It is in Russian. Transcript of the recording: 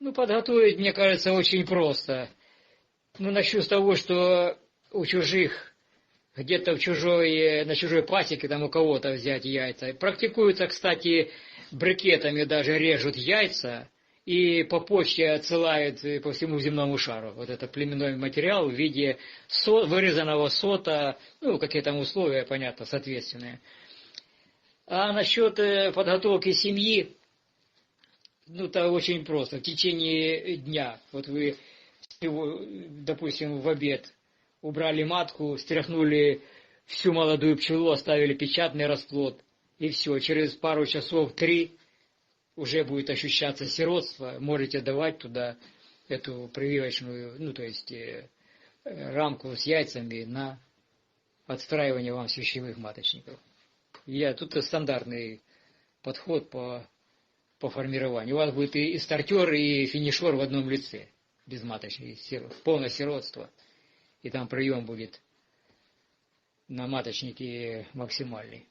Ну, подготовить, мне кажется, очень просто. Ну, начну с того, что у чужих, где-то в чужой, на чужой пасеке там у кого-то взять яйца. Практикуются, кстати, брикетами даже режут яйца и по почте отсылают по всему земному шару. Вот это племенной материал в виде со, вырезанного сота, ну, какие там условия, понятно, соответственные. А насчет э, подготовки семьи, ну, это очень просто. В течение дня, вот вы, допустим, в обед убрали матку, стряхнули всю молодую пчелу, оставили печатный расплод, и все, через пару часов, три, уже будет ощущаться сиротство, можете давать туда эту прививочную, ну, то есть э, рамку с яйцами на отстраивание вам свящевых маточников. Я, тут стандартный подход по, по формированию. У вас будет и, стартер, и финишер в одном лице, без маточной, полное сиротство. И там прием будет на маточнике максимальный.